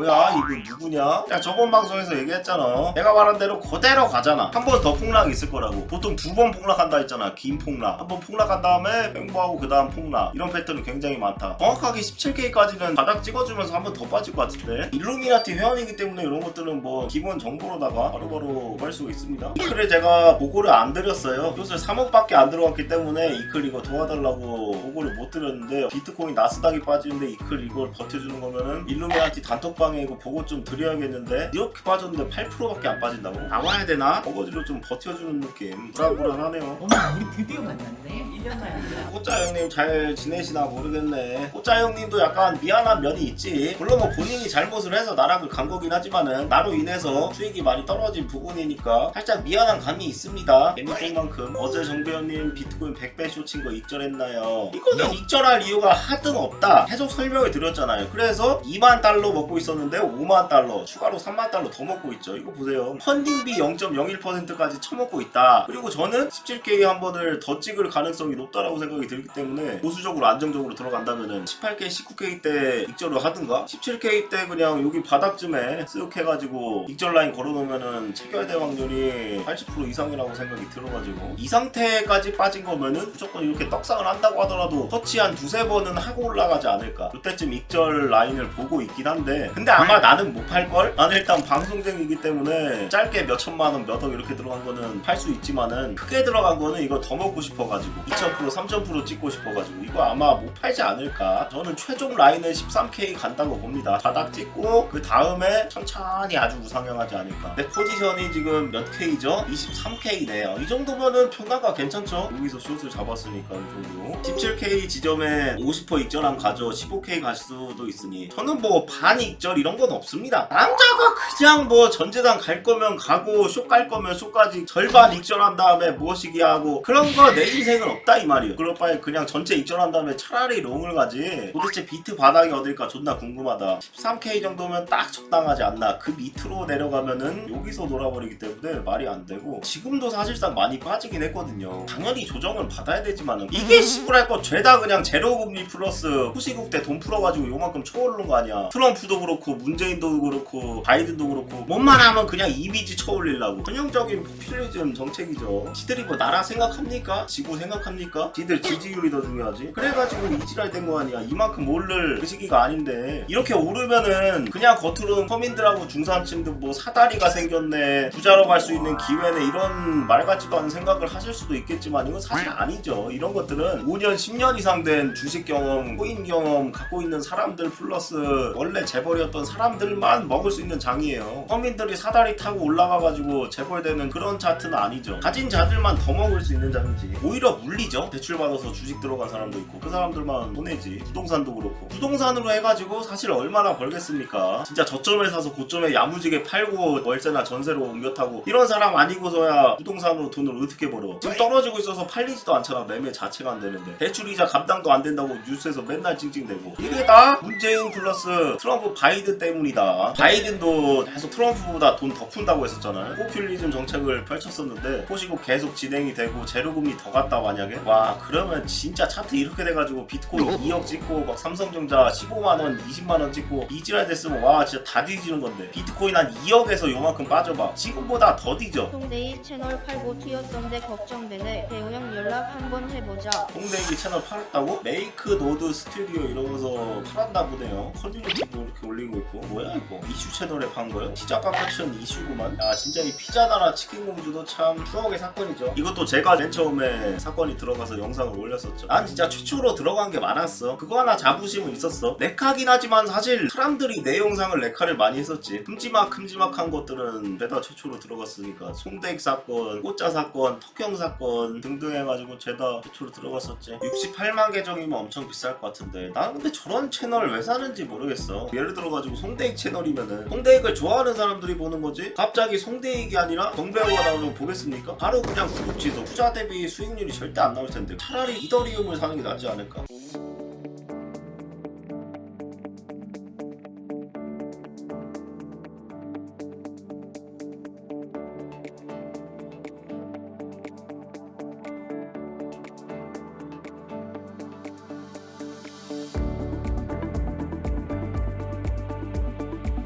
뭐야 이분 누구냐? 야 저번 방송에서 얘기했잖아. 내가 말한 대로 그대로 가잖아. 한 번 더 폭락이 있을 거라고. 보통 두 번 폭락한다 했잖아. 긴 폭락. 한 번 폭락한 다음에 횡보하고 그 다음 폭락. 이런 패턴이 굉장히 많다. 정확하게 17K까지는 바닥 찍어주면서 한 번 더 빠질 것 같은데? 일루미나티 회원이기 때문에 이런 것들은 뭐 기본 정보로다가 바로바로 할 수가 있습니다. 이클을 제가 보고를 안 드렸어요. 요새 3억밖에 안 들어갔기 때문에 이클 이거 도와달라고 보고를 못 드렸는데 비트코인 나스닥이 빠지는데 이클 이걸 버텨주는 거면은 일루미나티 단톡방 에 이거 보고 좀 드려야겠는데 이렇게 빠졌는데 8%밖에 안 빠진다고? 나와야 되나? 어거지로 좀 버텨주는 느낌 불안불안하네요 어머 우리 드디어 만났네 1년 만이야 꽃자 형님 잘 지내시나 모르겠네. 꽃자 형님도 약간 미안한 면이 있지. 물론 뭐 본인이 잘못을 해서 나락을 간 거긴 하지만은 나로 인해서 수익이 많이 떨어진 부분이니까 살짝 미안한 감이 있습니다. 개미똥만큼 어제 정배현님 비트코인 100배 쇼친 거 익절했나요? 이거는 익절할 이유가 하등 없다. 계속 설명을 드렸잖아요. 그래서 2만 달러 먹고 있 었는데 5만 달러 추가로 3만 달러 더 먹고 있죠. 이거 보세요. 펀딩비 0.01%까지 처먹고 있다. 그리고 저는 17K 한 번을 더 찍을 가능성이 높다라고 생각이 들기 때문에 보수적으로 안정적으로 들어간다면은 18K, 19K 때 익절을 하든가 17K 때 그냥 여기 바닥쯤에 쓱 해가지고 익절 라인 걸어놓으면은 체결될 확률이 80% 이상이라고 생각이 들어가지고 이 상태까지 빠진 거면은 무조건 이렇게 떡상을 한다고 하더라도 터치 한 두세 번은 하고 올라가지 않을까 그때쯤 익절 라인을 보고 있긴 한데 근데 아마 나는 못 팔걸? 나는 일단 방송쟁이기 때문에 짧게 몇 천만 원, 몇 억 이렇게 들어간 거는 팔 수 있지만은 크게 들어간 거는 이거 더 먹고 싶어가지고 2000% 3000% 찍고 싶어가지고 이거 아마 못 팔지 않을까? 저는 최종 라인은 13K 간다고 봅니다. 바닥 찍고 그 다음에 천천히 아주 우상향하지 않을까? 내 포지션이 지금 몇 K죠? 23K네요. 이 정도면은 평가가 괜찮죠? 여기서 숏을 잡았으니까 이 정도. 17K 지점에 50% 익절한 가죠. 15K 갈 수도 있으니. 저는 뭐반익 절 이런 건 없습니다. 남자가 그냥 뭐 전재단 갈 거면 가고 쇼 갈 거면 쇼까지 절반 익절한 다음에 무엇이기 하고 그런 거 내 인생은 없다 이 말이에요. 그럴 바에 그냥 전체 익절한 다음에 차라리 롱을 가지. 도대체 비트 바닥이 어딜까 존나 궁금하다. 13K 정도면 딱 적당하지 않나. 그 밑으로 내려가면은 여기서 놀아버리기 때문에 말이 안 되고 지금도 사실상 많이 빠지긴 했거든요. 당연히 조정을 받아야 되지만은 이게 시골할 거 죄다 그냥 제로금리 플러스 후시국 때 돈 풀어가지고 요만큼 쳐오르는 거 아니야. 트럼프도 그렇고 문재인도 그렇고 바이든도 그렇고 뭔만 하면 그냥 이미지 쳐올리려고. 전형적인 포퓰리즘 정책이죠. 지들이 뭐 나라 생각합니까? 지구 생각합니까? 지들 지지율이 더 중요하지. 그래가지고 이지랄 된 거 아니야. 이만큼 오를 그 시기가 아닌데. 이렇게 오르면은 그냥 겉으로는 서민들하고 중산층들 뭐 사다리가 생겼네. 부자로 갈 수 있는 기회네. 이런 말 같지도 않은 생각을 하실 수도 있겠지만 이건 사실 아니죠. 이런 것들은 5년 10년 이상 된 주식 경험 코인 경험 갖고 있는 사람들 플러스 원래 재벌이었 던 사람들만 먹을 수 있는 장이에요. 서민들이 사다리 타고 올라가가지고 재벌되는 그런 차트는 아니죠. 가진 자들만 더 먹을 수 있는 장이지. 오히려 물리죠. 대출 받아서 주식 들어간 사람도 있고 그 사람들만 보내지. 부동산도 그렇고. 부동산으로 해가지고 사실 얼마나 벌겠습니까? 진짜 저점에 사서 고점에 야무지게 팔고 월세나 전세로 옮겨 타고 이런 사람 아니고서야 부동산으로 돈을 어떻게 벌어? 지금 떨어지고 있어서 팔리지도 않잖아. 매매 자체가 안 되는데. 대출 이자 감당도 안 된다고 뉴스에서 맨날 찡찡대고. 이게 다 문재인 플러스 트럼프 바이든 때문이다. 바이든도 계속 트럼프보다 돈 더 푼다고 했었잖아요. 포퓰리즘 정책을 펼쳤었는데 호시국 계속 진행이 되고 제로금리 더 갔다 만약에? 와 그러면 진짜 차트 이렇게 돼가지고 비트코인 2억 찍고 막 삼성전자 15만원 20만원 찍고 이지랄 됐으면 와 진짜 다 뒤지는 건데. 비트코인 한 2억에서 요만큼 빠져봐. 지금보다 더 뒤져. 송대이 채널 팔고 튀었던데 걱정되네. 대우형 연락 한번 해보자. 홍대기 채널 팔았다고? 메이크 노드 스튜디오 이러면서 팔았나 보네요. 커뮤니티도 이렇게 올리고 있고 뭐야 이거? 이슈 채널에 판 거요? 시작과 끝은 이슈구만? 야 진짜 이 피자나라 치킨공주도 참 추억의 사건이죠. 이것도 제가 맨 처음에 사건이 들어가서 영상을 올렸었죠. 난 진짜 최초로 들어간 게 많았어. 그거 하나 자부심은 있었어. 렉하긴 하지만 사실 사람들이 내 영상을 렉하를 많이 했었지. 큼지막 큼지막한 것들은 죄다 최초로 들어갔으니까 송대익 사건 꽃자 사건 턱형 사건 등등 해가지고 죄다 최초로 들어갔었지. 68만 계정이면 엄청 비쌀 것 같은데. 나는 근데 저런 채널 왜 사는지 모르겠어. 예를 들어가 지고 송대익 채널이면은 송대익을 좋아하는 사람들이 보는 거지? 갑자기 송대익이 아니라 정배우가 나오면 보겠습니까? 바로 그냥 구독 취소. 후자 대비 수익률이 절대 안 나올 텐데 차라리 이더리움을 사는 게 낫지 않을까